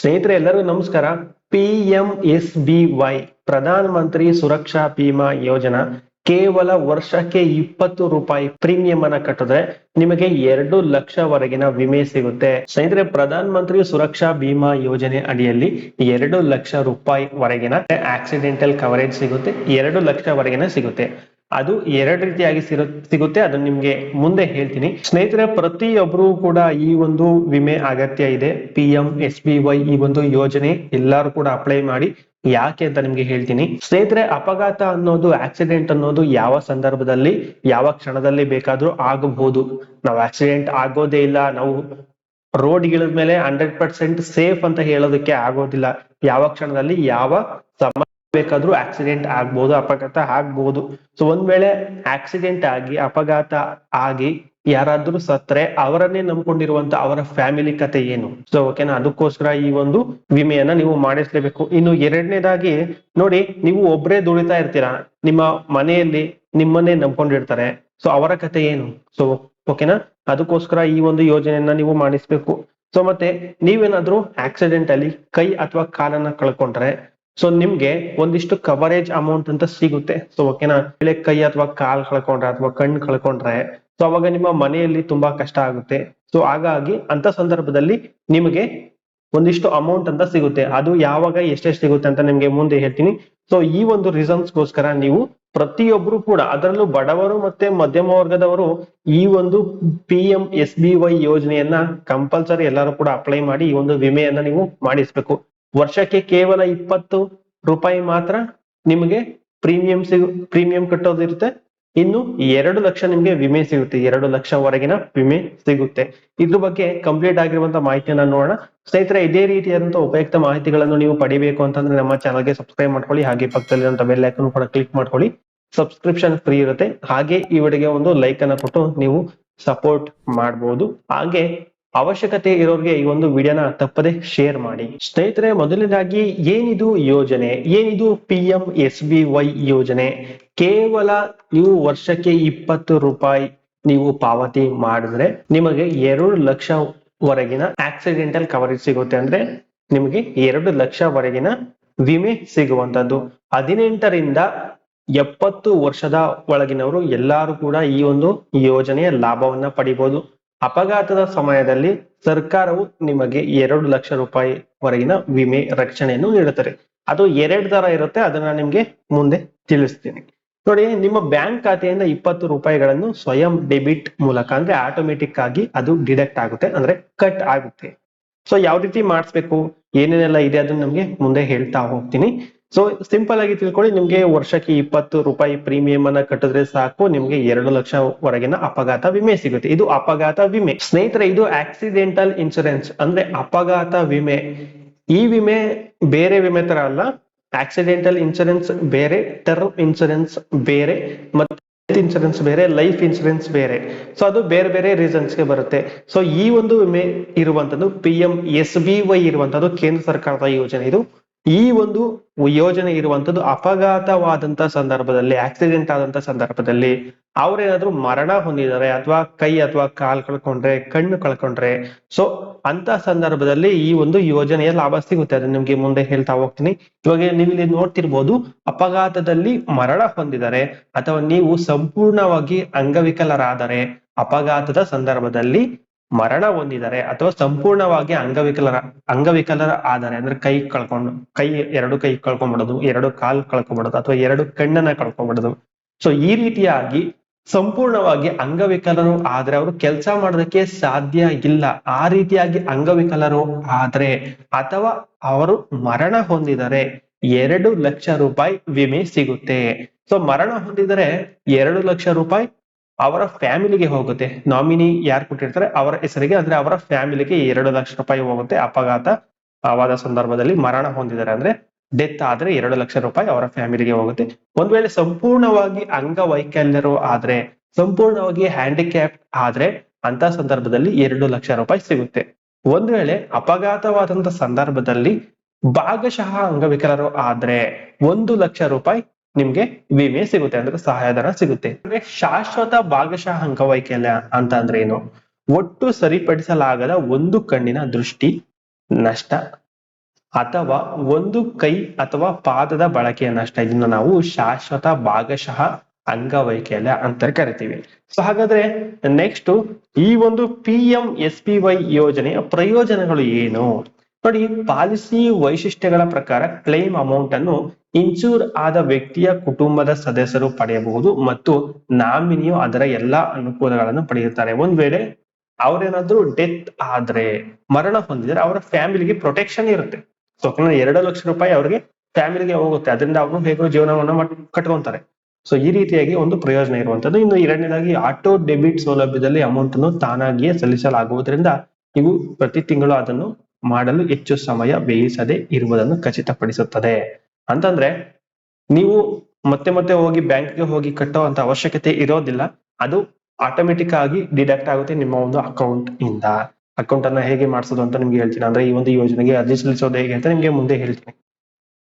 ಸ್ನೇಹಿತರೆ, ಎಲ್ಲರಿಗೂ ನಮಸ್ಕಾರ. P M S B Y Pradhan Mantri Suraksha Bima Yojana. ಕೇವಲ ವರ್ಷಕ್ಕೆ ಇಪ್ಪತ್ತು ರೂಪಾಯಿ ಪ್ರೀಮಿಯಂ ಅನ್ನ ಕಟ್ಟಿದ್ರೆ ನಿಮಗೆ ಎರಡು ಲಕ್ಷವರೆಗಿನ ವಿಮೆ ಸಿಗುತ್ತೆ. ಸ್ನೇಹಿತರೆ, ಪ್ರಧಾನ ಮಂತ್ರಿ ಸುರಕ್ಷಾ ಬಿಮಾ ಯೋಜನೆ ಅಡಿಯಲ್ಲಿ ಎರಡು ಲಕ್ಷ ರೂಪಾಯಿ ವರೆಗಿನ ಆಕ್ಸಿಡೆಂಟಲ್ ಕವರೇಜ್ ಸಿಗುತ್ತೆ. ಎರಡು ಲಕ್ಷವರೆಗಿನ ಸಿಗುತ್ತೆ. ಅದು ಎರಡು ರೀತಿಯಾಗಿ ಸಿಗುತ್ತೆ. ಅದನ್ನ ನಿಮ್ಗೆ ಮುಂದೆ ಹೇಳ್ತೀನಿ. ಸ್ನೇಹಿತರೆ ಪ್ರತಿಯೊಬ್ಬರು ಕೂಡ ಈ ಒಂದು ವಿಮೆ ಅಗತ್ಯ ಇದೆ. P M, S B Y ಈ ಒಂದು ಯೋಜನೆ ಎಲ್ಲರೂ ಕೂಡ ಅಪ್ಲೈ ಮಾಡಿ ಯಾಕೆ ಅಂತ ನಿಮ್ಗೆ ಹೇಳ್ತೀನಿ. ಸ್ನೇಹಿತರೆ, ಅಪಘಾತ ಅನ್ನೋದು ಆಕ್ಸಿಡೆಂಟ್ ಅನ್ನೋದು ಯಾವ ಸಂದರ್ಭದಲ್ಲಿ, ಯಾವ ಕ್ಷಣದಲ್ಲಿ ಬೇಕಾದ್ರೂ ಆಗಬಹುದು. ನಾವು ಆಕ್ಸಿಡೆಂಟ್ ಆಗೋದೇ ಇಲ್ಲ. ನಾವು ರೋಡ್ಗಳ ಮೇಲೆ ಹಂಡ್ರೆಡ್ ಪರ್ಸೆಂಟ್ ಸೇಫ್ ಅಂತ ಹೇಳೋದಕ್ಕೆ ಆಗೋದಿಲ್ಲ. ಯಾವ ಕ್ಷಣದಲ್ಲಿ, ಯಾವ ಸಮ ಬೇಕಾದ್ರೂ ಆಕ್ಸಿಡೆಂಟ್ ಆಗ್ಬಹುದು ಅಪಘಾತ ಆಗ್ಬಹುದು ಸೊ ಒಂದ್ ವೇಳೆ ಆಕ್ಸಿಡೆಂಟ್ ಆಗಿ, ಅಪಘಾತ ಆಗಿ ಯಾರಾದ್ರೂ ಸತ್ರೆ ಅವರನ್ನೇ ನಂಬ್ಕೊಂಡಿರುವಂತ ಅವರ ಫ್ಯಾಮಿಲಿ ಕತೆ ಏನು? ಸೊ ಓಕೆನಾ ಅದಕ್ಕೋಸ್ಕರ ಈ ಒಂದು ವಿಮೆಯನ್ನ ನೀವು ಮಾಡಿಸ್ಲೇಬೇಕು. ಇನ್ನು ಎರಡನೇದಾಗಿ ನೋಡಿ, ನೀವು ಒಬ್ರೇ ದುಡಿತಾ ಇರ್ತೀರಾ? ನಿಮ್ಮ ಮನೆಯಲ್ಲಿ ನಿಮ್ಮನ್ನೇ ನಂಬ್ಕೊಂಡಿರ್ತಾರೆ. ಸೊ ಅವರ ಕತೆ ಏನು? ಸೊ ಓಕೆನಾ ಅದಕ್ಕೋಸ್ಕರ ಈ ಒಂದು ಯೋಜನೆಯನ್ನ ನೀವು ಮಾಡಿಸ್ಬೇಕು. ಸೊ ಮತ್ತೆ ನೀವೇನಾದ್ರೂ ಆಕ್ಸಿಡೆಂಟ್ ಅಲ್ಲಿ ಕೈ ಅಥವಾ ಕಾಲನ್ನ ಕಳ್ಕೊಂಡ್ರೆ ಸೊ ನಿಮ್ಗೆ ಒಂದಿಷ್ಟು ಕವರೇಜ್ ಅಮೌಂಟ್ ಅಂತ ಸಿಗುತ್ತೆ. ಸೊ ಓಕೆನಾ ಬೆಳೆ ಕೈ ಅಥವಾ ಕಾಲ್ ಕಳ್ಕೊಂಡ್ರೆ ಅಥವಾ ಕಣ್ಣು ಕಳ್ಕೊಂಡ್ರೆ ಸೊ ಅವಾಗ ನಿಮ್ಮ ಮನೆಯಲ್ಲಿ ತುಂಬಾ ಕಷ್ಟ ಆಗುತ್ತೆ. ಸೊ ಹಾಗಾಗಿ ಅಂತ ಸಂದರ್ಭದಲ್ಲಿ ನಿಮಗೆ ಒಂದಿಷ್ಟು ಅಮೌಂಟ್ ಅಂತ ಸಿಗುತ್ತೆ. ಅದು ಯಾವಾಗ ಎಷ್ಟೆಷ್ಟು ಸಿಗುತ್ತೆ ಅಂತ ನಿಮ್ಗೆ ಮುಂದೆ ಹೇಳ್ತೀನಿ. ಸೊ ಈ ಒಂದು ರೀಸನ್ಸ್ಗೋಸ್ಕರ ನೀವು ಪ್ರತಿಯೊಬ್ರು ಕೂಡ, ಅದರಲ್ಲೂ ಬಡವರು ಮತ್ತೆ ಮಧ್ಯಮ ವರ್ಗದವರು ಈ ಒಂದು P M S B Y ಯೋಜನೆಯನ್ನ ಕಂಪಲ್ಸರಿ ಎಲ್ಲರೂ ಕೂಡ ಅಪ್ಲೈ ಮಾಡಿ ಈ ಒಂದು ವಿಮೆಯನ್ನ ನೀವು ಮಾಡಿಸ್ಬೇಕು. ವರ್ಷಕ್ಕೆ ಕೇವಲ ಇಪ್ಪತ್ತು ರೂಪಾಯಿ ಮಾತ್ರ ನಿಮಗೆ ಪ್ರೀಮಿಯಂ ಸಿಗು ಪ್ರೀಮಿಯಂ ಕಟ್ಟೋದಿರುತ್ತೆ ಇನ್ನು ಎರಡು ಲಕ್ಷ ನಿಮ್ಗೆ ವಿಮೆ ಸಿಗುತ್ತೆ. ಎರಡು ಲಕ್ಷವರೆಗಿನ ವಿಮೆ ಸಿಗುತ್ತೆ. ಇದ್ರ ಬಗ್ಗೆ ಕಂಪ್ಲೀಟ್ ಆಗಿರುವಂತ ಮಾಹಿತಿಯನ್ನ ನೋಡೋಣ. ಸ್ನೇಹಿತರೆ, ಇದೇ ರೀತಿಯಾದಂತಹ ಉಪಯುಕ್ತ ಮಾಹಿತಿಗಳನ್ನು ನೀವು ಪಡಿಬೇಕು ಅಂತಂದ್ರೆ ನಮ್ಮ ಚಾನಲ್ಗೆ ಸಬ್ಸ್ಕ್ರೈಬ್ ಮಾಡ್ಕೊಳ್ಳಿ. ಹಾಗೆ ಪಕ್ಕದಲ್ಲಿರುವಂತಹ ಬೆಲ್ ಐಕನ್ ಕೂಡ ಕ್ಲಿಕ್ ಮಾಡ್ಕೊಳ್ಳಿ. ಸಬ್ಸ್ಕ್ರಿಪ್ಷನ್ ಫ್ರೀ ಇರುತ್ತೆ. ಹಾಗೆ ಈ ವಿಡಿಯೋಗೆ ಒಂದು ಲೈಕ್ ಅನ್ನ ಕೊಟ್ಟು ನೀವು ಸಪೋರ್ಟ್ ಮಾಡಬಹುದು ಹಾಗೆ ಅವಶ್ಯಕತೆ ಇರೋರಿಗೆ ಈ ಒಂದು ವಿಡಿಯೋನ ತಪ್ಪದೆ ಶೇರ್ ಮಾಡಿ. ಸ್ನೇಹಿತರೆ, ಮೊದಲನೇದಾಗಿ ಏನಿದು ಯೋಜನೆ? ಏನಿದು P M S B Y ಯೋಜನೆ? ಕೇವಲ ನೀವು ವರ್ಷಕ್ಕೆ ಇಪ್ಪತ್ತು ರೂಪಾಯಿ ನೀವು ಪಾವತಿ ಮಾಡಿದ್ರೆ ನಿಮಗೆ ಎರಡು ಲಕ್ಷವರೆಗಿನ ಆಕ್ಸಿಡೆಂಟಲ್ ಕವರೇಜ್ ಸಿಗುತ್ತೆ ಅಂದ್ರೆ ನಿಮಗೆ ಎರಡು ಲಕ್ಷವರೆಗಿನ ವಿಮೆ ಸಿಗುವಂತದ್ದು ಹದಿನೆಂಟರಿಂದ ಎಪ್ಪತ್ತು ವರ್ಷದ ಒಳಗಿನವರು ಎಲ್ಲರೂ ಕೂಡ ಈ ಒಂದು ಯೋಜನೆಯ ಲಾಭವನ್ನ ಪಡಿಬಹುದು ಅಪಘಾತದ ಸಮಯದಲ್ಲಿ ಸರ್ಕಾರವು ನಿಮಗೆ ಎರಡು ಲಕ್ಷ ರೂಪಾಯಿ ವರೆಗಿನ ವಿಮೆ ರಕ್ಷಣೆಯನ್ನು ನೀಡುತ್ತದೆ. ಅದು ಎರಡು ತರ ಇರುತ್ತೆ, ಅದನ್ನ ನಿಮ್ಗೆ ಮುಂದೆ ತಿಳಿಸ್ತೀನಿ. ನೋಡಿ, ನಿಮ್ಮ ಬ್ಯಾಂಕ್ ಖಾತೆಯಿಂದ ಇಪ್ಪತ್ತು ರೂಪಾಯಿಗಳನ್ನು ಸ್ವಯಂ ಡೆಬಿಟ್ ಮೂಲಕ ಅಂದ್ರೆ ಆಟೋಮೆಟಿಕ್ ಆಗಿ ಅದು ಡಿಡಕ್ಟ್ ಆಗುತ್ತೆ, ಅಂದ್ರೆ ಕಟ್ ಆಗುತ್ತೆ. ಸೊ ಯಾವ ರೀತಿ ಮಾಡಿಸ್ಬೇಕು, ಏನೇನೆಲ್ಲ ಇದೆ ಅದನ್ನ ನಮ್ಗೆ ಮುಂದೆ ಹೇಳ್ತಾ ಹೋಗ್ತೀನಿ. ಸೊ ಸಿಂಪಲ್ ಆಗಿ ತಿಳ್ಕೊಳ್ಳಿ, ನಿಮ್ಗೆ ವರ್ಷಕ್ಕೆ ಇಪ್ಪತ್ತು ರೂಪಾಯಿ ಪ್ರೀಮಿಯಂ ಅನ್ನ ಕಟ್ಟಿದ್ರೆ ಸಾಕು, ನಿಮ್ಗೆ ಎರಡು ಲಕ್ಷವರೆಗಿನ ಅಪಘಾತ ವಿಮೆ ಸಿಗುತ್ತೆ. ಇದು ಅಪಘಾತ ವಿಮೆ. ಸ್ನೇಹಿತರೆ, ಇದು ಆಕ್ಸಿಡೆಂಟಲ್ ಇನ್ಶೂರೆನ್ಸ್ ಅಂದ್ರೆ ಅಪಘಾತ ವಿಮೆ. ಈ ವಿಮೆ ಬೇರೆ ವಿಮೆ ತರ ಅಲ್ಲ. ಆಕ್ಸಿಡೆಂಟಲ್ ಇನ್ಶೂರೆನ್ಸ್ ಬೇರೆ ಟರ್ಮ್ ಇನ್ಶೂರೆನ್ಸ್ ಬೇರೆ, ಮತ್ತೆ ಇನ್ಶೂರೆನ್ಸ್ ಬೇರೆ ಲೈಫ್ ಇನ್ಶೂರೆನ್ಸ್ ಬೇರೆ. ಸೊ ಅದು ಬೇರೆ ಬೇರೆ ರೀಸನ್ಸ್ಗೆ ಬರುತ್ತೆ. ಸೊ ಈ ಒಂದು ವಿಮೆ ಇರುವಂತದ್ದು P M S B Y ಇರುವಂತದ್ದು ಕೇಂದ್ರ ಸರ್ಕಾರದ ಯೋಜನೆ ಇದು. ಈ ಒಂದು ಯೋಜನೆ ಇರುವಂತದ್ದು ಅಪಘಾತವಾದಂತ ಸಂದರ್ಭದಲ್ಲಿ ಆಕ್ಸಿಡೆಂಟ್ ಆದಂತ ಸಂದರ್ಭದಲ್ಲಿ ಅವ್ರೇನಾದ್ರೂ ಮರಣ ಹೊಂದಿದ್ದಾರೆ ಅಥವಾ ಕೈ ಅಥವಾ ಕಾಲ್ ಕಳ್ಕೊಂಡ್ರೆ, ಕಣ್ಣು ಕಳ್ಕೊಂಡ್ರೆ ಸೊ ಅಂತ ಸಂದರ್ಭದಲ್ಲಿ ಈ ಒಂದು ಯೋಜನೆಯ ಲಾಭ ಸಿಗುತ್ತೆ. ಅದನ್ನ ನಿಮ್ಗೆ ಮುಂದೆ ಹೇಳ್ತಾ ಹೋಗ್ತೀನಿ. ಇವಾಗ ನೀವು ಇಲ್ಲಿ ನೋಡ್ತಿರ್ಬೋದು, ಅಪಘಾತದಲ್ಲಿ ಮರಣ ಹೊಂದಿದರೆ ಅಥವಾ ನೀವು ಸಂಪೂರ್ಣವಾಗಿ ಅಂಗವಿಕಲರಾದರೆ ಅಪಘಾತದ ಸಂದರ್ಭದಲ್ಲಿ ಮರಣ ಹೊಂದಿದ್ದಾರೆ ಅಥವಾ ಸಂಪೂರ್ಣವಾಗಿ ಅಂಗವಿಕಲರ ಅಂಗವಿಕಲರ ಆದರೆ, ಅಂದ್ರೆ ಕೈ ಕಳ್ಕೊಂಡು, ಕೈ ಎರಡು ಕೈ ಕಳ್ಕೊಂಡ್ಬಿಡೋದು ಎರಡು ಕಾಲ್ ಕಳ್ಕೊಂಡ್ಬಿಡೋದು ಅಥವಾ ಎರಡು ಕಣ್ಣನ್ನ ಕಳ್ಕೊಂಡ್ಬಿಡೋದು ಸೊ ಈ ರೀತಿಯಾಗಿ ಸಂಪೂರ್ಣವಾಗಿ ಅಂಗವಿಕಲರು ಆದ್ರೆ ಅವರು ಕೆಲಸ ಮಾಡೋದಕ್ಕೆ ಸಾಧ್ಯ ಇಲ್ಲ. ಆ ರೀತಿಯಾಗಿ ಅಂಗವಿಕಲರು ಆದ್ರೆ ಅಥವಾ ಅವರು ಮರಣ ಹೊಂದಿದರೆ ಎರಡು ಲಕ್ಷ ರೂಪಾಯಿ ವಿಮೆ ಸಿಗುತ್ತೆ. ಸೊ ಮರಣ ಹೊಂದಿದರೆ ಎರಡು ಲಕ್ಷ ರೂಪಾಯಿ ಅವರ ಫ್ಯಾಮಿಲಿಗೆ ಹೋಗುತ್ತೆ. ನಾಮಿನಿ ಯಾರು ಕೊಟ್ಟಿರ್ತಾರೆ? ಅವರ ಹೆಸರಿಗೆ. ಅಂದ್ರೆ ಅವರ ಫ್ಯಾಮಿಲಿಗೆ ಎರಡು ಲಕ್ಷ ರೂಪಾಯಿ ಹೋಗುತ್ತೆ ಅಪಘಾತ ಆವಾದ ಸಂದರ್ಭದಲ್ಲಿ ಮರಣ ಹೊಂದಿದ್ದಾರೆ. ಅಂದ್ರೆ ಡೆತ್ ಆದ್ರೆ ಎರಡು ಲಕ್ಷ ರೂಪಾಯಿ ಅವರ ಫ್ಯಾಮಿಲಿಗೆ ಹೋಗುತ್ತೆ. ಒಂದ್ ವೇಳೆ ಸಂಪೂರ್ಣವಾಗಿ ಅಂಗವೈಕಲ್ಯರು ಆದ್ರೆ, ಸಂಪೂರ್ಣವಾಗಿ ಹ್ಯಾಂಡಿಕ್ಯಾಪ್ ಆದ್ರೆ ಅಂತ ಸಂದರ್ಭದಲ್ಲಿ ಎರಡು ಲಕ್ಷ ರೂಪಾಯಿ ಸಿಗುತ್ತೆ. ಒಂದ್ ವೇಳೆ ಅಪಘಾತವಾದಂತ ಸಂದರ್ಭದಲ್ಲಿ ಭಾಗಶಃ ಅಂಗವಿಕಲರು ಆದ್ರೆ ಒಂದು ಲಕ್ಷ ರೂಪಾಯಿ ನಿಮ್ಗೆ ವಿಮೆ ಸಿಗುತ್ತೆ ಅಂದ್ರೆ ಸಹಾಯಧನ ಸಿಗುತ್ತೆ. ಶಾಶ್ವತ ಭಾಗಶಃ ಅಂಗವೈಕಲ್ಯ ಅಂತ ಅಂದ್ರೆ ಏನು? ಒಟ್ಟು ಸರಿಪಡಿಸಲಾಗದ ಒಂದು ಕಣ್ಣಿನ ದೃಷ್ಟಿ ನಷ್ಟ ಅಥವಾ ಒಂದು ಕೈ ಅಥವಾ ಪಾದದ ಬಳಕೆಯ ನಷ್ಟ. ಇದನ್ನ ನಾವು ಶಾಶ್ವತ ಭಾಗಶಃ ಅಂಗವೈಕಲ್ಯ ಅಂತ ಕರಿತೀವಿ. ಸೊ ಹಾಗಾದ್ರೆ ನೆಕ್ಸ್ಟ್ ಈ ಒಂದು P M S P Y ಯೋಜನೆಯ ಪ್ರಯೋಜನಗಳು ಏನು? ನೋಡಿ, ಪಾಲಿಸಿ ವೈಶಿಷ್ಟ್ಯಗಳ ಪ್ರಕಾರ ಕ್ಲೈಮ್ ಅಮೌಂಟ್ ಅನ್ನು ಇನ್ಶೂರ್ ಆದ ವ್ಯಕ್ತಿಯ ಕುಟುಂಬದ ಸದಸ್ಯರು ಪಡೆಯಬಹುದು ಮತ್ತು ನಾಮಿನಿಯು ಅದರ ಎಲ್ಲಾ ಅನುಕೂಲಗಳನ್ನು ಪಡೆಯುತ್ತಾರೆ. ಒಂದ್ ವೇಳೆ ಅವ್ರೇನಾದ್ರೂ ಡೆತ್ ಆದ್ರೆ, ಮರಣ ಹೊಂದಿದ್ರೆ ಅವರ ಫ್ಯಾಮಿಲಿಗೆ ಪ್ರೊಟೆಕ್ಷನ್ ಇರುತ್ತೆ. ಸೊ ಎರಡು ಲಕ್ಷ ರೂಪಾಯಿ ಅವ್ರಿಗೆ ಫ್ಯಾಮಿಲಿಗೆ ಹೋಗುತ್ತೆ. ಅದರಿಂದ ಅವರು ಹೇಗೋ ಜೀವನವನ್ನ ಕಟ್ಕೊಂತಾರೆ. ಸೊ, ಈ ರೀತಿಯಾಗಿ ಒಂದು ಪ್ರಯೋಜನ ಇರುವಂತದ್ದು ಇನ್ನು ಎರಡನೇದಾಗಿ ಆಟೋ ಡೆಬಿಟ್ ಸೌಲಭ್ಯದಲ್ಲಿ ಅಮೌಂಟ್ ಅನ್ನು ತಾನಾಗಿಯೇ ಸಲ್ಲಿಸಲಾಗುವುದರಿಂದ ನೀವು ಪ್ರತಿ ತಿಂಗಳು ಅದನ್ನು ಮಾಡಲು ಹೆಚ್ಚು ಸಮಯ ಬೇಯಿಸದೆ ಇರುವುದನ್ನು ಖಚಿತಪಡಿಸುತ್ತದೆ. ಅಂತಂದ್ರೆ ನೀವು ಮತ್ತೆ ಮತ್ತೆ ಹೋಗಿ ಬ್ಯಾಂಕ್ಗೆ ಹೋಗಿ ಕಟ್ಟೋ ಅಂತ ಅವಶ್ಯಕತೆ ಇರೋದಿಲ್ಲ. ಅದು ಆಟೋಮೆಟಿಕ್ ಆಗಿ ಡಿಡಕ್ಟ್ ಆಗುತ್ತೆ ನಿಮ್ಮ ಒಂದು ಅಕೌಂಟ್ ಇಂದ. ಅಕೌಂಟ್ ಅನ್ನ ಹೇಗೆ ಮಾಡಿಸೋದು ಅಂತ ನಿಮ್ಗೆ ಹೇಳ್ತೀನಿ. ಅಂದ್ರೆ ಈ ಒಂದು ಯೋಜನೆಗೆ ಅರ್ಜಿ ಸಲ್ಲಿಸೋದು ಹೇಗೆ ಅಂತ ನಿಮ್ಗೆ ಮುಂದೆ ಹೇಳ್ತೀನಿ.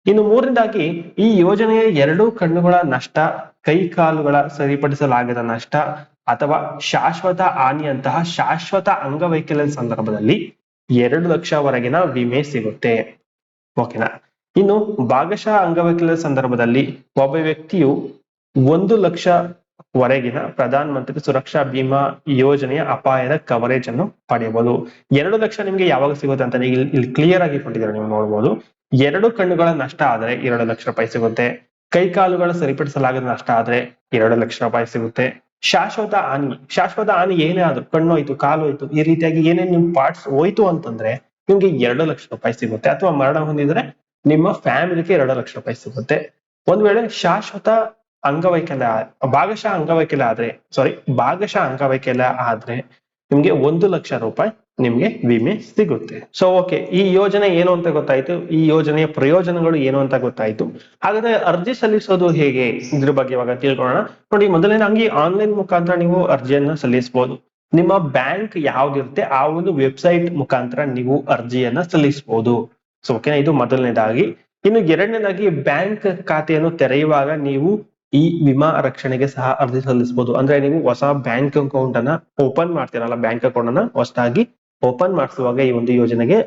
ಇನ್ನು ಮೂರನೇದಾಗಿ ಈ ಯೋಜನೆಯ ಎರಡೂ ಕಣ್ಣುಗಳ ನಷ್ಟ, ಕೈ ಕಾಲುಗಳ ಸರಿಪಡಿಸಲಾಗದ ನಷ್ಟ ಅಥವಾ ಶಾಶ್ವತ ಹಾನಿಯಂತಹ ಶಾಶ್ವತ ಅಂಗವೈಕಲ್ಯದ ಸಂದರ್ಭದಲ್ಲಿ ಎರಡು ಲಕ್ಷವರೆಗಿನ ವಿಮೆ ಸಿಗುತ್ತೆ. ಓಕೆನಾ ಇನ್ನು ಭಾಗಶಃ ಅಂಗವೈಕಲ್ಯದ ಸಂದರ್ಭದಲ್ಲಿ ಒಬ್ಬ ವ್ಯಕ್ತಿಯು ಒಂದು ಲಕ್ಷ ವರೆಗಿನ ಪ್ರಧಾನ ಮಂತ್ರಿ ಸುರಕ್ಷಾ ಬಿಮಾ ಯೋಜನೆಯ ಅಪಾಯದ ಕವರೇಜ್ ಅನ್ನು ಪಡೆಯಬಹುದು. ಎರಡು ಲಕ್ಷ ನಿಮ್ಗೆ ಯಾವಾಗ ಸಿಗುತ್ತೆ ಅಂತ ಇಲ್ಲಿ ಇಲ್ಲಿ ಕ್ಲಿಯರ್ ಆಗಿ ಕೊಟ್ಟಿದ್ದಾರೆ ನೀವು ನೋಡಬಹುದು ಎರಡು ಕಣ್ಣುಗಳ ನಷ್ಟ ಆದ್ರೆ ಎರಡು ಲಕ್ಷ ರೂಪಾಯಿ ಸಿಗುತ್ತೆ. ಕೈ ಕಾಲುಗಳ ಸರಿಪಡಿಸಲಾಗದ ನಷ್ಟ ಆದ್ರೆ ಎರಡು ಲಕ್ಷ ರೂಪಾಯಿ ಸಿಗುತ್ತೆ. ಶಾಶ್ವತ ಹಾನಿ ಶಾಶ್ವತ ಹಾನಿ ಏನೇ ಆದ್ರೂ ಕಣ್ಣು ಹೋಯ್ತು ಕಾಲು ಹೋಯ್ತು ಈ ರೀತಿಯಾಗಿ ಏನೇ ನಿಮ್ ಪಾರ್ಟ್ಸ್ ಹೋಯ್ತು ಅಂತಂದ್ರೆ ನಿಮ್ಗೆ ಎರಡು ಲಕ್ಷ ರೂಪಾಯಿ ಸಿಗುತ್ತೆ. ಅಥವಾ ಮರಣ ಹೊಂದಿದ್ರೆ ನಿಮ್ಮ ಫ್ಯಾಮಿಲಿಗೆ ಎರಡು ಲಕ್ಷ ರೂಪಾಯಿ ಸಿಗುತ್ತೆ. ಒಂದ್ ವೇಳೆ ಶಾಶ್ವತ ಅಂಗವೈಕಲ್ಯ ಭಾಗಶಃ ಅಂಗವೈಕಲ್ಯ ಆದ್ರೆ ಸಾರಿ ಭಾಗಶಃ ಅಂಗವೈಕಲ್ಯ ಆದ್ರೆ ನಿಮ್ಗೆ ಒಂದು ಲಕ್ಷ ರೂಪಾಯಿ ನಿಮ್ಗೆ ವಿಮೆ ಸಿಗುತ್ತೆ. ಸೊ ಓಕೆ ಈ ಯೋಜನೆ ಏನು ಅಂತ ಗೊತ್ತಾಯ್ತು? ಈ ಯೋಜನೆಯ ಪ್ರಯೋಜನಗಳು ಏನು ಅಂತ ಗೊತ್ತಾಯ್ತು? ಹಾಗಾದ್ರೆ ಅರ್ಜಿ ಸಲ್ಲಿಸೋದು ಹೇಗೆ? ಇದ್ರ ಬಗ್ಗೆ ಇವಾಗ ತಿಳ್ಕೊಳ್ಳೋಣ. ನೋಡಿ ಮೊದಲನೇದಾಗಿ ಆನ್ಲೈನ್ ಮುಖಾಂತರ ನೀವು ಅರ್ಜಿಯನ್ನ ಸಲ್ಲಿಸಬಹುದು ನಿಮ್ಮ ಬ್ಯಾಂಕ್ ಯಾವ್ದಿರುತ್ತೆ, ಆ ಒಂದು ವೆಬ್ಸೈಟ್ ಮುಖಾಂತರ ನೀವು ಅರ್ಜಿಯನ್ನ ಸಲ್ಲಿಸಬಹುದು ಸೊ ಓಕೆನಾ ಇದು ಮೊದಲನೇದಾಗಿ. ಇನ್ನು ಎರಡನೇದಾಗಿ ಬ್ಯಾಂಕ್ ಖಾತೆಯನ್ನು ತೆರೆಯುವಾಗ ನೀವು ಈ ವಿಮಾ ರಕ್ಷಣೆಗೆ ಸಹ ಅರ್ಜಿ ಸಲ್ಲಿಸಬಹುದು. ಅಂದ್ರೆ ನೀವು ಹೊಸ ಬ್ಯಾಂಕ್ ಅಕೌಂಟ್ ಅನ್ನ ಓಪನ್ ಮಾಡ್ತೀರಲ್ಲ ಬ್ಯಾಂಕ್ ಅಕೌಂಟ್ ಅನ್ನ ಹೊಸದಾಗಿ ಓಪನ್ ಮಾಡಿಸುವಾಗ ಈ ಒಂದು ಯೋಜನೆಗೆ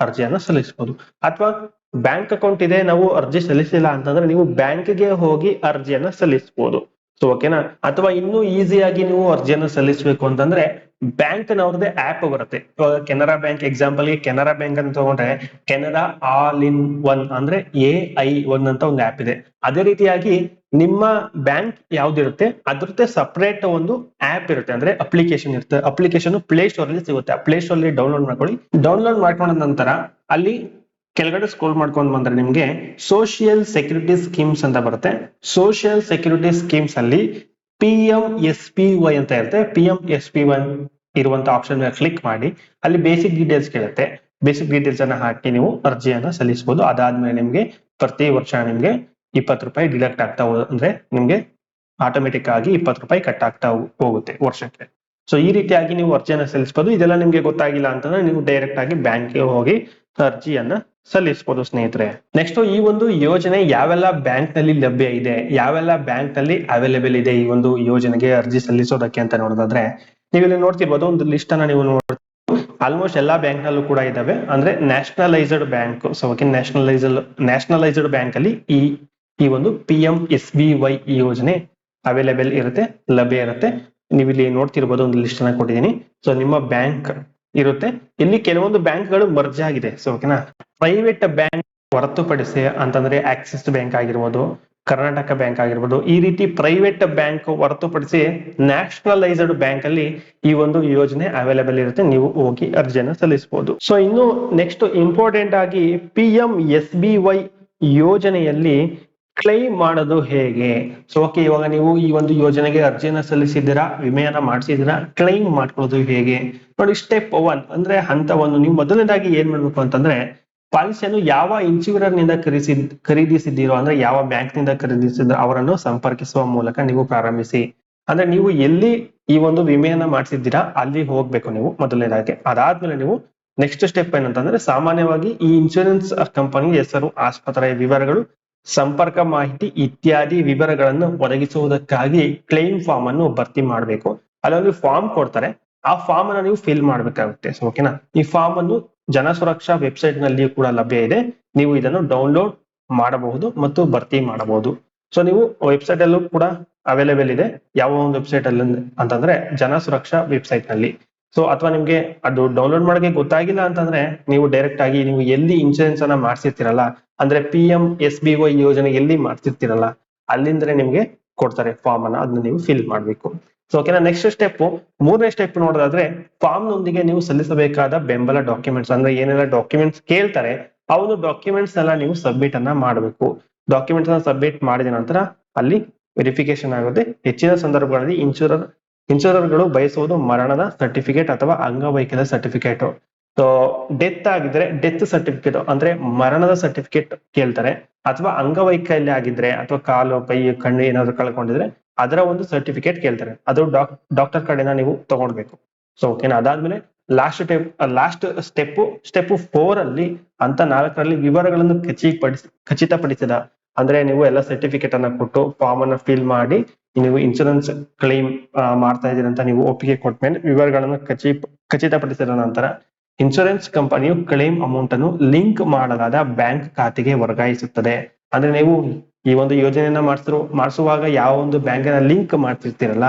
ಅರ್ಜಿಯನ್ನ ಸಲ್ಲಿಸಬಹುದು. ಅಥವಾ ಬ್ಯಾಂಕ್ ಅಕೌಂಟ್ ಇದೆ, ನಾವು ಅರ್ಜಿ ಸಲ್ಲಿಸಿಲ್ಲ ಅಂತಂದ್ರೆ ನೀವು ಬ್ಯಾಂಕ್ಗೆ ಹೋಗಿ ಅರ್ಜಿಯನ್ನ ಸಲ್ಲಿಸಬಹುದು. ಸೊ ಓಕೆನಾ ಅಥವಾ ಇನ್ನೂ ಈಸಿಯಾಗಿ ನೀವು ಅರ್ಜಿಯನ್ನು ಸಲ್ಲಿಸಬೇಕು ಅಂತಂದ್ರೆ ಬ್ಯಾಂಕ್ ನವ್ರದೇ ಆಪ್ ಬರುತ್ತೆ. ಇವಾಗ ಕೆನರಾ ಬ್ಯಾಂಕ್ ಎಕ್ಸಾಂಪಲ್ಗೆ ಕೆನರಾ ಬ್ಯಾಂಕ್ ಅಂತ ತಗೊಂಡ್ರೆ ಕೆನರಾ ಆಲ್ ಇನ್ ಒನ್ ಅಂದ್ರೆ ಎ ಐ ಒನ್ ಅಂತ ಒಂದು ಆಪ್ ಇದೆ. ಅದೇ ರೀತಿಯಾಗಿ ನಿಮ್ಮ ಬ್ಯಾಂಕ್ ಯಾವ್ದಿರುತ್ತೆ? ಅದ್ರದ್ದೇ ಸಪ್ರೇಟ್ ಒಂದು ಆಪ್ ಇರುತ್ತೆ. ಅಂದ್ರೆ ಅಪ್ಲಿಕೇಶನ್ ಇರುತ್ತೆ. ಅಪ್ಲಿಕೇಶನ್ ಪ್ಲೇ ಸ್ಟೋರ್ ಅಲ್ಲಿ ಸಿಗುತ್ತೆ. ಪ್ಲೇ ಸ್ಟೋರ್ ಅಲ್ಲಿ ಡೌನ್ಲೋಡ್ ಮಾಡ್ಕೊಳ್ಳಿ. ಡೌನ್ಲೋಡ್ ಮಾಡ್ಕೊಂಡ ನಂತರ ಅಲ್ಲಿ ಕೆಳಗಡೆ ಸ್ಕ್ರೋಲ್ ಮಾಡ್ಕೊಂಡು ಬಂದ್ರೆ ನಿಮ್ಗೆ ಸೋಷಿಯಲ್ ಸೆಕ್ಯೂರಿಟಿ ಸ್ಕೀಮ್ಸ್ ಅಂತ ಬರುತ್ತೆ. ಸೋಷಿಯಲ್ ಸೆಕ್ಯೂರಿಟಿ ಸ್ಕೀಮ್ಸ್ ಅಲ್ಲಿ P M S P Y ಅಂತ ಇರುತ್ತೆ. P M S P Y ಇರುವಂತ ಆಪ್ಷನ್ ಕ್ಲಿಕ್ ಮಾಡಿ. ಅಲ್ಲಿ ಬೇಸಿಕ್ ಡೀಟೇಲ್ಸ್ ಕೇಳುತ್ತೆ. ಬೇಸಿಕ್ ಡೀಟೇಲ್ಸ್ ಅನ್ನ ಹಾಕಿ ನೀವು ಅರ್ಜಿಯನ್ನ ಸಲ್ಲಿಸಬಹುದು ಅದಾದ್ಮೇಲೆ ನಿಮ್ಗೆ ಪ್ರತಿ ವರ್ಷ ನಿಮ್ಗೆ ಇಪ್ಪತ್ತು ರೂಪಾಯಿ ಡಿಡಕ್ಟ್ ಆಗ್ತಾ ಅಂದ್ರೆ ನಿಮ್ಗೆ ಆಟೋಮೆಟಿಕ್ ಆಗಿ ಇಪ್ಪತ್ತು ರೂಪಾಯಿ ಕಟ್ ಆಗ್ತಾ ಹೋಗುತ್ತೆ ವರ್ಷಕ್ಕೆ. ಸೊ ಈ ರೀತಿಯಾಗಿ ನೀವು ಅರ್ಜಿಯನ್ನ ಸಲ್ಲಿಸಬಹುದು ಇದೆಲ್ಲ ನಿಮ್ಗೆ ಗೊತ್ತಾಗಿಲ್ಲ ಅಂತಂದ್ರೆ ನೀವು ಡೈರೆಕ್ಟ್ ಆಗಿ ಬ್ಯಾಂಕ್ಗೆ ಹೋಗಿ ಅರ್ಜಿಯನ್ನ ಸಲ್ಲಿಸಬಹುದು ಸ್ನೇಹಿತರೆ. ನೆಕ್ಸ್ಟ್ ಈ ಒಂದು ಯೋಜನೆ ಯಾವೆಲ್ಲ ಬ್ಯಾಂಕ್ನಲ್ಲಿ ಲಭ್ಯ ಇದೆ, ಯಾವೆಲ್ಲ ಬ್ಯಾಂಕ್ನಲ್ಲಿ ಅವೈಲೇಬಲ್ ಇದೆ ಈ ಒಂದು ಯೋಜನೆಗೆ ಅರ್ಜಿ ಸಲ್ಲಿಸೋದಕ್ಕೆ ಅಂತ ನೋಡೋದಾದ್ರೆ ನೀವು ಇಲ್ಲಿ ನೋಡ್ತಿರ್ಬೋದು ಒಂದು ಲಿಸ್ಟ್ ಅನ್ನ ನೀವು ನೋಡ್ತೀವಿ ಆಲ್ಮೋಸ್ಟ್ ಎಲ್ಲಾ ಬ್ಯಾಂಕ್ ನಲ್ಲೂ ಕೂಡ ಇದಾವೆ. ಅಂದ್ರೆ nationalised bank so okay nationalised nationalised bank ಅಲ್ಲಿ ಈ ಈ ಒಂದು P M S B Y ಯೋಜನೆ ಅವೈಲೇಬಲ್ ಇರುತ್ತೆ, ಲಭ್ಯ ಇರುತ್ತೆ. ನೀವು ಇಲ್ಲಿ ನೋಡ್ತಿರ್ಬೋದು ಒಂದು ಲಿಸ್ಟ್ ಅನ್ನ ಕೊಟ್ಟಿದ್ದೀನಿ. ಸೊ ನಿಮ್ಮ ಬ್ಯಾಂಕ್ ಇರುತ್ತೆ. ಇಲ್ಲಿ ಕೆಲವೊಂದು ಬ್ಯಾಂಕ್ಗಳು ಮರ್ಜ್ ಆಗಿದೆ ಸೊ ಓಕೆನಾ ಪ್ರೈವೇಟ್ ಬ್ಯಾಂಕ್ ಹೊರತುಪಡಿಸಿ ಅಂತಂದ್ರೆ ಆಕ್ಸಿಸ್ ಬ್ಯಾಂಕ್ ಆಗಿರ್ಬೋದು ಕರ್ನಾಟಕ ಬ್ಯಾಂಕ್ ಆಗಿರ್ಬೋದು, ಈ ರೀತಿ ಪ್ರೈವೇಟ್ ಬ್ಯಾಂಕ್ ಹೊರತುಪಡಿಸಿ ನ್ಯಾಷನಲೈಸ್ಡ್ ಬ್ಯಾಂಕ್ ಅಲ್ಲಿ ಈ ಒಂದು ಯೋಜನೆ ಅವೈಲೇಬಲ್ ಇರುತ್ತೆ. ನೀವು ಹೋಗಿ ಅರ್ಜಿಯನ್ನು ಸಲ್ಲಿಸಬಹುದು ಸೊ ಇನ್ನು ನೆಕ್ಸ್ಟ್ ಇಂಪಾರ್ಟೆಂಟ್ ಆಗಿ P M S B Y ಯೋಜನೆಯಲ್ಲಿ ಕ್ಲೈಮ್ ಮಾಡೋದು ಹೇಗೆ? ಸೊ ಓಕೆ ಇವಾಗ ನೀವು ಈ ಒಂದು ಯೋಜನೆಗೆ ಅರ್ಜಿಯನ್ನು ಸಲ್ಲಿಸಿದ್ದೀರಾ, ವಿಮೆಯನ್ನ ಮಾಡಿಸಿದ್ದೀರಾ ಕ್ಲೈಮ್ ಮಾಡ್ಕೊಳ್ಳೋದು ಹೇಗೆ? ನೋಡಿ ಸ್ಟೆಪ್ ಒನ್ ಅಂದ್ರೆ ಹಂತ ಒಂದು ನೀವು ಮೊದಲನೇದಾಗಿ ಏನ್ ಮಾಡ್ಬೇಕು ಅಂತಂದ್ರೆ ಪಾಲಿಸಿಯನ್ನು ಯಾವ ಇನ್ಶೂರರ್ನಿಂದ ಖರೀದಿಸಿ ಖರೀದಿಸಿದ್ದೀರೋ, ಅಂದ್ರೆ ಯಾವ ಬ್ಯಾಂಕ್ನಿಂದ ಖರೀದಿಸಿದ್ರು ಅವರನ್ನು ಸಂಪರ್ಕಿಸುವ ಮೂಲಕ ನೀವು ಪ್ರಾರಂಭಿಸಿ. ಅಂದ್ರೆ ನೀವು ಎಲ್ಲಿ ಈ ಒಂದು ವಿಮೆಯನ್ನ ಮಾಡಿಸಿದ್ದೀರಾ, ಅಲ್ಲಿ ಹೋಗ್ಬೇಕು ನೀವು ಮೊದಲನೇದಾಗಿ. ಅದಾದ್ಮೇಲೆ ನೀವು ನೆಕ್ಸ್ಟ್ ಸ್ಟೆಪ್ ಏನಂತಂದ್ರೆ ಸಾಮಾನ್ಯವಾಗಿ ಈ ಇನ್ಶೂರೆನ್ಸ್ ಕಂಪನಿ ಹೆಸರು ಆಸ್ಪತ್ರೆಯ ವಿವರಗಳು, ಸಂಪರ್ಕ ಮಾಹಿತಿ ಇತ್ಯಾದಿ ವಿವರಗಳನ್ನು ಒದಗಿಸುವುದಕ್ಕಾಗಿ ಕ್ಲೈಮ್ ಫಾರ್ಮ್ ಅನ್ನು ಭರ್ತಿ ಮಾಡಬೇಕು. ಅಲ್ಲೊಂದು ಫಾರ್ಮ್ ಕೊಡ್ತಾರೆ. ಆ ಫಾರ್ಮ್ ಅನ್ನು ನೀವು ಫಿಲ್ ಮಾಡ್ಬೇಕಾಗುತ್ತೆ ಓಕೆನಾ ಈ ಫಾರ್ಮ್ ಅನ್ನು ಜನ ಸುರಕ್ಷಾ ವೆಬ್ಸೈಟ್ ನಲ್ಲಿಯೂ ಕೂಡ ಲಭ್ಯ ಇದೆ. ನೀವು ಇದನ್ನು ಡೌನ್ಲೋಡ್ ಮಾಡಬಹುದು ಮತ್ತು ಭರ್ತಿ ಮಾಡಬಹುದು. ಸೊ ನೀವು ವೆಬ್ಸೈಟ್ ಅಲ್ಲೂ ಕೂಡ ಅವೈಲೇಬಲ್ ಇದೆ. ಯಾವ ಒಂದು ವೆಬ್ಸೈಟ್ ಅಲ್ಲಿ ಅಂತಂದ್ರೆ ಜನ ಸುರಕ್ಷಾ ವೆಬ್ಸೈಟ್ನಲ್ಲಿ. ಸೊ ಅಥವಾ ನಿಮ್ಗೆ ಅದು ಡೌನ್ಲೋಡ್ ಮಾಡೋಕೆ ಗೊತ್ತಾಗಿಲ್ಲ ಅಂತಂದ್ರೆ ನೀವು ಡೈರೆಕ್ಟ್ ಆಗಿ ನೀವು ಎಲ್ಲಿ ಇನ್ಶೂರೆನ್ಸ್ ಅನ್ನ ಮಾಡ್ಸಿರ್ತೀರಲ್ಲ, ಅಂದ್ರೆ P M S B Y ಯೋಜನೆ ಎಲ್ಲಿ ಮಾಡ್ತಿರ್ತೀರಲ್ಲ ಅಲ್ಲಿಂದಲೇ ನಿಮ್ಗೆ ಕೊಡ್ತಾರೆ ಫಾರ್ಮ್ ಅನ್ನ, ಅದನ್ನ ನೀವು ಫಿಲ್ ಮಾಡ್ಬೇಕು. ಸೊ ಓಕೆನಾ ನೆಕ್ಸ್ಟ್ ಸ್ಟೆಪ್ ಮೂರನೇ ಸ್ಟೆಪ್ ನೋಡೋದಾದ್ರೆ ಫಾರ್ಮ್ ನೊಂದಿಗೆ ನೀವು ಸಲ್ಲಿಸಬೇಕಾದ ಬೆಂಬಲ ಡಾಕ್ಯುಮೆಂಟ್ಸ್ ಅಂದ್ರೆ ಏನೆಲ್ಲ ಡಾಕ್ಯುಮೆಂಟ್ಸ್ ಕೇಳ್ತಾರೆ ಆ ಡಾಕ್ಯುಮೆಂಟ್ಸ್ ಎಲ್ಲ ನೀವು ಸಬ್ಮಿಟ್ ಅನ್ನ ಮಾಡಬೇಕು. ಡಾಕ್ಯುಮೆಂಟ್ಸ್ ಅನ್ನ ಸಬ್ಮಿಟ್ ಮಾಡಿದ ನಂತರ, ಅಲ್ಲಿ ವೆರಿಫಿಕೇಶನ್ ಆಗುತ್ತೆ. ಹೆಚ್ಚಿನ ಸಂದರ್ಭಗಳಲ್ಲಿ ಇನ್ಶೂರರ್ ಇನ್ಶೂರರ್ಗಳು ಬಯಸುವುದು ಮರಣದ ಸರ್ಟಿಫಿಕೇಟ್ ಅಥವಾ ಅಂಗವೈಕಲ್ಯ ಸರ್ಟಿಫಿಕೇಟ್ ಸೊ ಡೆತ್ ಆಗಿದ್ರೆ ಡೆತ್ ಸರ್ಟಿಫಿಕೇಟ್ ಅಂದ್ರೆ ಮರಣದ ಸರ್ಟಿಫಿಕೇಟ್ ಕೇಳ್ತಾರೆ. ಅಥವಾ ಅಂಗವೈಕಲ್ಯ ಆಗಿದ್ರೆ, ಅಥವಾ ಕಾಲು, ಕೈ, ಕಣ್ಣು ಏನಾದ್ರು ಕಳ್ಕೊಂಡಿದ್ರೆ ಅದರ ಒಂದು ಸರ್ಟಿಫಿಕೇಟ್ ಕೇಳ್ತಾರೆ. ಅದು ಡಾಕ್ ಡಾಕ್ಟರ್ ಕಡೆಯಿಂದ ನೀವು ತಗೊಳ್ಬೇಕು ಸೊ ಓಕೆನಾ ಅದಾದ್ಮೇಲೆ last step last step step four ಅಲ್ಲಿ ಅಂತ ನಾಲ್ಕರಲ್ಲಿ ವಿವರಗಳನ್ನು ಖಚಿತಪಡಿಸಿ, ಖಚಿತಪಡಿಸಿದ. ಅಂದ್ರೆ ನೀವು ಎಲ್ಲ ಸರ್ಟಿಫಿಕೇಟ್ ಅನ್ನ ಕೊಟ್ಟು ಫಾರ್ಮ್ ಅನ್ನ ಫಿಲ್ ಮಾಡಿ, ನೀವು ಇನ್ಶೂರೆನ್ಸ್ ಕ್ಲೈಮ್ ಮಾಡ್ತಾ ಇದ್ದೀರಿ ಅಂತ ನೀವು ಒಪ್ಪಿಗೆ ಕೊಟ್ಮೇಲೆ ವಿವರಗಳನ್ನು ಖಚಿ, ಖಚಿತಪಡಿಸಿದ ನಂತರ ಇನ್ಶೂರೆನ್ಸ್ ಕಂಪನಿಯು ಕ್ಲೈಮ್ ಅಮೌಂಟ್ ಅನ್ನು ಲಿಂಕ್ ಮಾಡಲಾದ ಬ್ಯಾಂಕ್ ಖಾತೆಗೆ ವರ್ಗಾಯಿಸುತ್ತದೆ. ಅಂದ್ರೆ ನೀವು ಈ ಒಂದು ಯೋಜನೆಯನ್ನ ಮಾಡಿಸ್ರು ಮಾಡಿಸುವಾಗ ಯಾವ ಒಂದು ಬ್ಯಾಂಕಿನ ಲಿಂಕ್ ಮಾಡ್ತಿರ್ತೀರಲ್ಲ,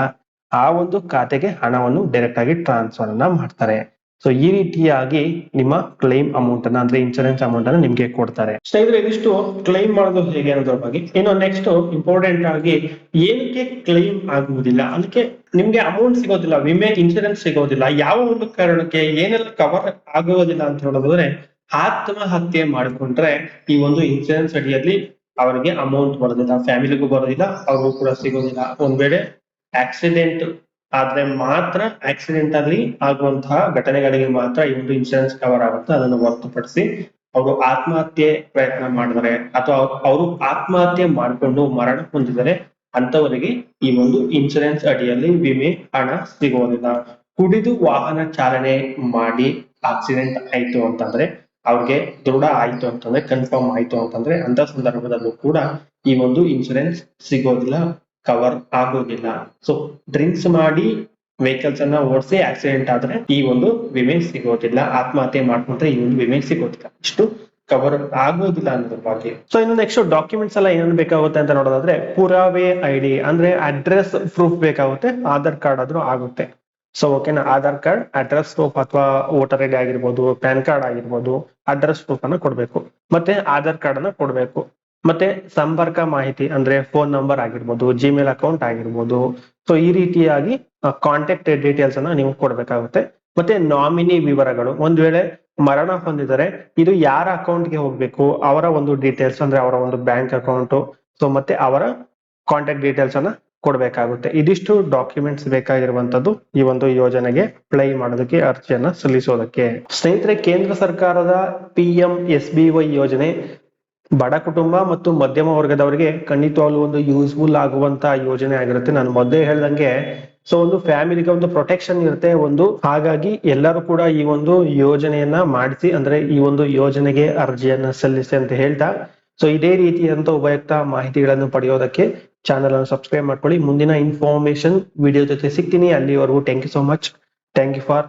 ಆ ಒಂದು ಖಾತೆಗೆ ಹಣವನ್ನು ಡೈರೆಕ್ಟ್ ಆಗಿ ಟ್ರಾನ್ಸ್ಫರ್ ಅನ್ನ ಮಾಡ್ತಾರೆ. ಸೊ ಈ ರೀತಿಯಾಗಿ ನಿಮ್ಮ ಕ್ಲೈಮ್ ಅಮೌಂಟ್ ಅನ್ನ ಅಂದ್ರೆ ಇನ್ಶೂರೆನ್ಸ್ ಅಮೌಂಟ್ ಅನ್ನ ನಿಮ್ಗೆ ಕೊಡ್ತಾರೆ. ಸ್ನೇಹಿತರೆ, ಇದಿಷ್ಟು ಕ್ಲೈಮ್ ಮಾಡೋದು ಹೇಗೆ ಅನ್ನೋದ್ರ ಬಗ್ಗೆ. ಇನ್ನು ನೆಕ್ಸ್ಟ್ ಇಂಪಾರ್ಟೆಂಟ್ ಆಗಿ ಏನಕ್ಕೆ ಕ್ಲೈಮ್ ಆಗುವುದಿಲ್ಲ ಅದಕ್ಕೆ ನಿಮ್ಗೆ ಅಮೌಂಟ್ ಸಿಗೋದಿಲ್ಲ, ವಿಮೆ ಇನ್ಶೂರೆನ್ಸ್ ಸಿಗೋದಿಲ್ಲ, ಯಾವ ಒಂದು ಕಾರಣಕ್ಕೆ ಏನೆಲ್ಲ ಕವರ್ ಆಗುವುದಿಲ್ಲ ಅಂತ ಹೇಳೋದಾದ್ರೆ, ಆತ್ಮಹತ್ಯೆ ಮಾಡಿಕೊಂಡ್ರೆ ಈ ಒಂದು ಇನ್ಶೂರೆನ್ಸ್ ಅಡಿಯಲ್ಲಿ ಅವರಿಗೆ ಅಮೌಂಟ್ ಬರೋದಿಲ್ಲ ಫ್ಯಾಮಿಲಿಗೂ ಬರೋದಿಲ್ಲ, ಅವ್ರಿಗೂ ಕೂಡ ಸಿಗೋದಿಲ್ಲ. ಒಂದ್ ವೇಳೆ ಆಕ್ಸಿಡೆಂಟ್ ಆದ್ರೆ ಮಾತ್ರ ಆಕ್ಸಿಡೆಂಟ್ ಅಲ್ಲಿ ಆಗುವಂತಹ ಘಟನೆಗಳಿಗೆ ಮಾತ್ರ ಈ ಒಂದು ಇನ್ಶೂರೆನ್ಸ್ ಕವರ್ ಆಗುತ್ತೆ, ಅದನ್ನು ಹೊರತುಪಡಿಸಿ ಅವರು ಆತ್ಮಹತ್ಯೆ ಪ್ರಯತ್ನ ಮಾಡಿದರೆ ಅಥವಾ ಅವರು ಆತ್ಮಹತ್ಯೆ ಮಾಡಿಕೊಂಡು ಮರಣ ಹೊಂದಿದರೆ ಅಂತವರಿಗೆ ಈ ಒಂದು ಇನ್ಶೂರೆನ್ಸ್ ಅಡಿಯಲ್ಲಿ ವಿಮೆ ಹಣ ಸಿಗೋದಿಲ್ಲ ಕುಡಿದು ವಾಹನ ಚಾಲನೆ ಮಾಡಿ ಆಕ್ಸಿಡೆಂಟ್ ಆಯ್ತು ಅಂತಂದ್ರೆ ಅವ್ರಿಗೆ ದೃಢ ಆಯ್ತು ಅಂತಂದ್ರೆ ಕನ್ಫರ್ಮ್ ಆಯ್ತು ಅಂತಂದ್ರೆ, ಅಂತ ಸಂದರ್ಭದಲ್ಲೂ ಕೂಡ ಈ ಒಂದು ಇನ್ಶೂರೆನ್ಸ್ ಸಿಗೋದಿಲ್ಲ ಕವರ್ ಆಗೋದಿಲ್ಲ. ಸೊ ಡ್ರಿಂಕ್ಸ್ ಮಾಡಿ ವೆಹಿಕಲ್ಸ್ ಅನ್ನ ಓಡಿಸಿ ಆಕ್ಸಿಡೆಂಟ್ ಆದ್ರೆ ಈ ಒಂದು ವಿಮೆ ಸಿಗೋದಿಲ್ಲ. ಆತ್ಮಹತ್ಯೆ ಮಾಡ್ಕೊಂಡ್ರೆ ಈ ಒಂದು ವಿಮೆ ಸಿಗೋದಿಲ್ಲ. ಇಷ್ಟು ಕವರ್ ಆಗೋದಿಲ್ಲ ಅನ್ನೋದ್ರ ಬಗ್ಗೆ. ಸೊ ಇನ್ನು ನೆಕ್ಸ್ಟ್ ಡಾಕ್ಯುಮೆಂಟ್ಸ್ ಎಲ್ಲ ಏನೇನು ಬೇಕಾಗುತ್ತೆ ಅಂತ ನೋಡೋದಾದ್ರೆ, ಪುರಾವೆ ಐ ಅಂದ್ರೆ ಅಡ್ರೆಸ್ ಪ್ರೂಫ್ ಬೇಕಾಗುತ್ತೆ, ಆಧಾರ್ ಕಾರ್ಡ್ ಆದ್ರೂ ಆಗುತ್ತೆ. ಸೊ ಓಕೆನಾ ಆಧಾರ್ ಕಾರ್ಡ್ ಅಡ್ರೆಸ್ ಪ್ರೂಫ್ ಅಥವಾ ವೋಟರ್ ಐ ಡಿ ಆಗಿರ್ಬೋದು, ಪ್ಯಾನ್ ಕಾರ್ಡ್ ಆಗಿರ್ಬೋದು ಅಡ್ರೆಸ್ ಪ್ರೂಫ್ ಅನ್ನ ಕೊಡಬೇಕು. ಮತ್ತೆ ಆಧಾರ್ ಕಾರ್ಡ್ ಅನ್ನ ಕೊಡಬೇಕು. ಮತ್ತೆ ಸಂಪರ್ಕ ಮಾಹಿತಿ ಅಂದ್ರೆ ಫೋನ್ ನಂಬರ್ ಆಗಿರ್ಬೋದು ಜಿಮೇಲ್ ಅಕೌಂಟ್ ಆಗಿರ್ಬೋದು. ಸೊ ಈ ರೀತಿಯಾಗಿ ಕಾಂಟ್ಯಾಕ್ಟ್ ಡೀಟೇಲ್ಸ್ ಅನ್ನ ನೀವು ಕೊಡಬೇಕಾಗುತ್ತೆ. ಮತ್ತೆ ನಾಮಿನಿ ವಿವರಗಳು. ಒಂದ್ ವೇಳೆ ಮರಣ ಹೊಂದಿದರೆ, ಇದು ಯಾರ ಅಕೌಂಟ್ಗೆ ಹೋಗ್ಬೇಕು? ಅವರ ಒಂದು ಡೀಟೇಲ್ಸ್ ಅಂದ್ರೆ ಅವರ ಒಂದು ಬ್ಯಾಂಕ್ ಅಕೌಂಟ್ ಸೊ ಮತ್ತೆ ಅವರ ಕಾಂಟ್ಯಾಕ್ಟ್ ಡೀಟೇಲ್ಸ್ ಅನ್ನ ಕೊಡ್ಬೇಕಾಗುತ್ತೆ. ಇದಿಷ್ಟು ಡಾಕ್ಯುಮೆಂಟ್ಸ್ ಬೇಕಾಗಿರುವಂತದ್ದು ಈ ಒಂದು ಯೋಜನೆಗೆ ಅಪ್ಲೈ ಮಾಡೋದಕ್ಕೆ ಅರ್ಜಿಯನ್ನ ಸಲ್ಲಿಸೋದಕ್ಕೆ. ಸ್ನೇಹಿತರೆ, ಕೇಂದ್ರ ಸರ್ಕಾರದ P M S B Y ಯೋಜನೆ ಬಡ ಕುಟುಂಬ ಮತ್ತು ಮಧ್ಯಮ ವರ್ಗದವರಿಗೆ ಖಂಡಿತವಾಗ್ಲೂ ಒಂದು ಯೂಸ್ಫುಲ್ ಆಗುವಂತ ಯೋಜನೆ ಆಗಿರುತ್ತೆ. ನಾನು ಮೊದಲೇ ಹೇಳ್ದಂಗೆ ಸೊ ಒಂದು ಫ್ಯಾಮಿಲಿಗೆ ಒಂದು ಪ್ರೊಟೆಕ್ಷನ್ ಇರುತ್ತೆ. ಒಂದು ಹಾಗಾಗಿ ಎಲ್ಲರೂ ಕೂಡ ಈ ಒಂದು ಯೋಜನೆಯನ್ನ ಮಾಡಿಸಿ, ಅಂದ್ರೆ ಈ ಒಂದು ಯೋಜನೆಗೆ ಅರ್ಜಿಯನ್ನ ಸಲ್ಲಿಸಿ ಅಂತ ಹೇಳ್ತಾ ಸೊ ಇದೇ ರೀತಿಯಂತ ಉಪಯುಕ್ತ ಮಾಹಿತಿಗಳನ್ನು ಪಡೆಯೋದಕ್ಕೆ ಚಾನಲ್ ಅನ್ನು ಸಬ್ಸ್ಕ್ರೈಬ್ ಮಾಡ್ಕೊಳ್ಳಿ. ಮುಂದಿನ ಇನ್ಫಾರ್ಮೇಶನ್ ವಿಡಿಯೋ ಜೊತೆ ಸಿಗ್ತೀನಿ. ಅಲ್ಲಿವರೆಗೂ thank you so much thank you for